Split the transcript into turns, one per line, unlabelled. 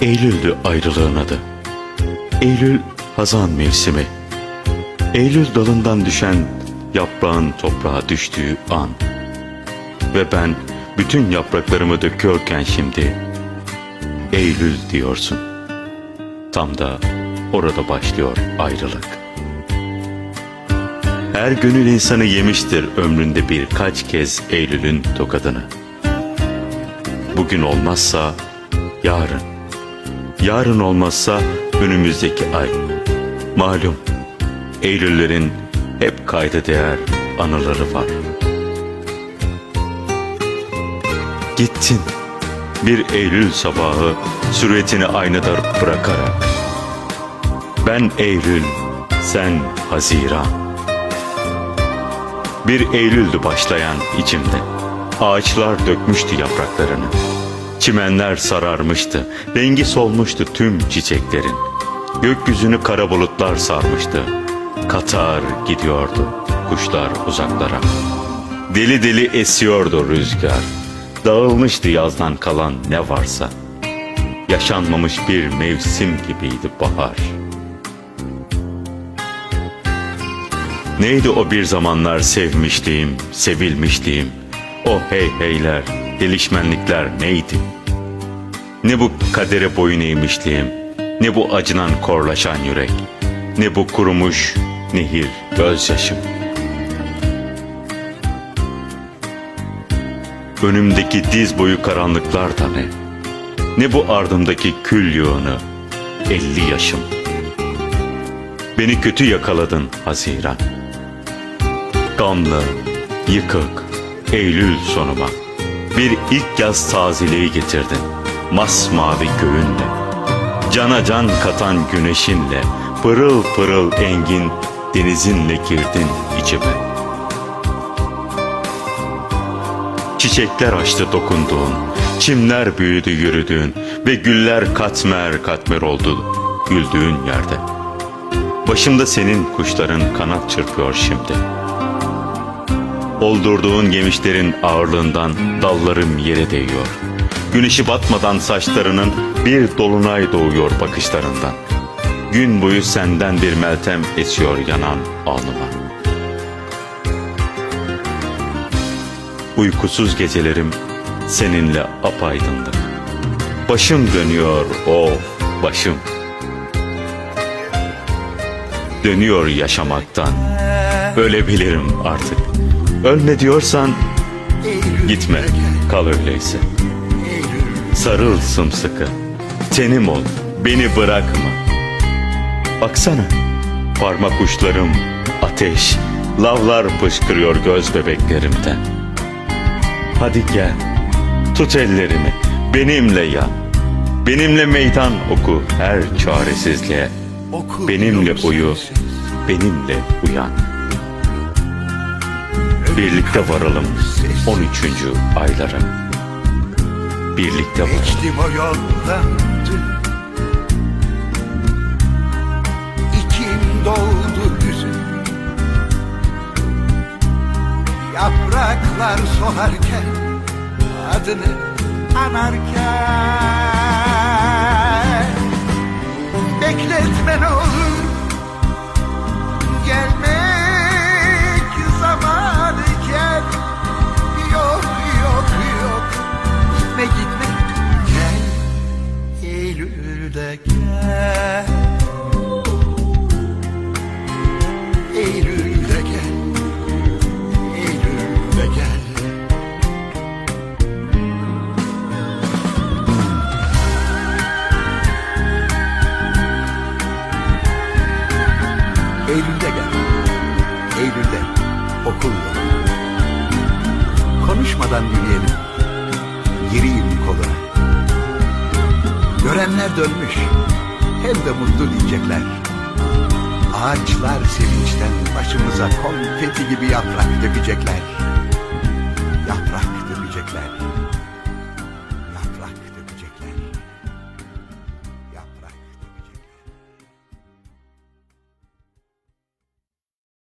Eylül'dü ayrılığın adı. Eylül hazan mevsimi. Eylül dalından düşen yaprağın toprağa düştüğü an. Ve ben bütün yapraklarımı döküyorken şimdi Eylül diyorsun. Tam da orada başlıyor ayrılık. Her gönül insanı yemiştir ömründe birkaç kez Eylül'ün tokadını. Bugün olmazsa yarın. Yarın olmazsa önümüzdeki ay. Malum Eylüllerin hep kayda değer anıları var. Gittin bir Eylül sabahı süretini aynada bırakarak. Ben Eylül, sen Haziran. Bir Eylül'dü başlayan içimde. Ağaçlar dökmüştü yapraklarını. Çimenler sararmıştı. Rengi solmuştu tüm çiçeklerin. Gökyüzünü kara bulutlar sarmıştı. Katar gidiyordu kuşlar uzaklara. Deli deli esiyordu rüzgar. Dağılmıştı yazdan kalan ne varsa. Yaşanmamış bir mevsim gibiydi bahar. Neydi o bir zamanlar sevmişliğim, sevilmişliğim? O hey heyler, gelişmenlikler neydi? Ne bu kadere boyun eğmişliğim, ne bu acınan korlaşan yürek, ne bu kurumuş nehir gözyaşım. Önümdeki diz boyu karanlıklar da ne? Ne bu ardımdaki kül yığını, elli yaşım. Beni kötü yakaladın Haziran. Gamlı, yıkık, Eylül sonuma. Bir ilk yaz tazeliği getirdin. Masmavi göğünle. Cana can katan güneşinle. Pırıl pırıl engin denizinle girdin içime. Çiçekler açtı dokunduğun, çimler büyüdü yürüdüğün ve güller katmer katmer oldu güldüğün yerde. Başımda senin kuşların kanat çırpıyor şimdi. Oldurduğun gemişlerin ağırlığından dallarım yere değiyor. Güneşi batmadan saçlarının bir dolunay doğuyor bakışlarından. Gün boyu senden bir meltem esiyor yanan alnıma. Uykusuz gecelerim seninle apaydınlık. Başım dönüyor of başım. Dönüyor yaşamaktan. Ölebilirim artık. Ölme diyorsan gitme kal öyleyse. Sarıl sımsıkı. Tenim ol beni bırakma. Baksana parmak uçlarım ateş. Lavlar fışkırıyor göz bebeklerimden. Hadi gel. Tut ellerimi. Benimle yan. Benimle meydan oku her çaresizliğe. Benimle uyu. Benimle uyan. Birlikte varalım 13. aylara. Birlikte varalım.
O yoldan İçim doldu Yapraklar solarken Adını anarken Bekletme ne olur Konuşmadan yürüyelim. Gireyim koluna. Görenler dönmüş. Hem de mutlu diyecekler. Ağaçlar sevinçten başımıza konfeti gibi yaprak dökecekler. Yaprak dökecekler